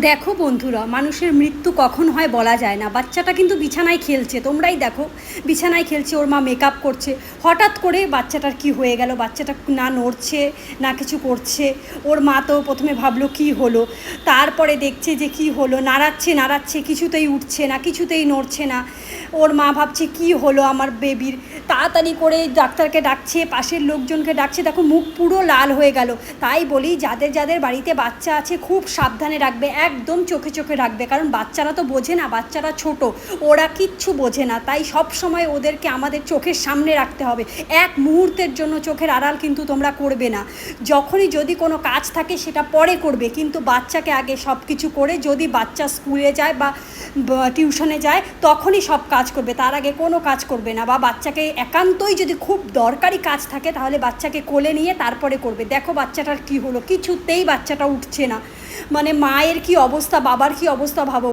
দেখো বন্ধুরা, মানুষের মৃত্যু কখন হয় বলা যায় না। বাচ্চাটা কিন্তু বিছানায় খেলছে, তোমরাই দেখো। বিছানায় খেলছে, ওর মা মেকআপ করছে। হঠাৎ করে বাচ্চাটার কি হয়ে গেল? বাচ্চাটা না নড়ছে, না কিছু করছে। ওর মা তো প্রথমে ভাবলো, কি হলো? তারপরে দেখছে যে কি হলো? নাড়াচ্ছে নাড়াচ্ছে, কিছুতেই উঠছে না, কিছুতেই নড়ছে না। ওর মা ভাবছে, কি হলো আমার বেবির তাড়াতাড়ি করে ডাক্তারকে ডাকছে, পাশের লোকজনকে ডাকছে, দেখো মুখ পুরো লাল হয়ে গেল। তাই বলি, যাদের যাদের বাড়িতে বাচ্চা আছে খুব সাবধানে রাখবে, একদম চোখে চোখে রাখবে। কারণ বাচ্চারা তো বোঝে না, বাচ্চারা ছোট, ওরা কিচ্ছু বোঝে না। তাই সব সময় ওদেরকে আমাদের চোখের সামনে রাখতে হবে। এক মুহূর্তের জন্য চোখের আড়াল কিন্তু তোমরা করবে না। যখনই যদি কোনো কাজ থাকে সেটা পরে করবে, কিন্তু বাচ্চাকে আগে সব কিছু করে যদি বাচ্চা স্কুলে যায় বা, টিউশনে যায়, তখনই সব কাজ করবে। তার আগে কোনো কাজ করবে না বা বাচ্চাকে একান্তই যদি খুব দরকারি কাজ থাকে, তাহলে বাচ্চাকে কোলে নিয়ে তারপরে করবে। দেখো বাচ্চাটার কি হলো, কিছুতেই বাচ্চাটা উঠছে না। মানে মায়ের কি অবস্থা, বাবার কি অবস্থা ভাবো?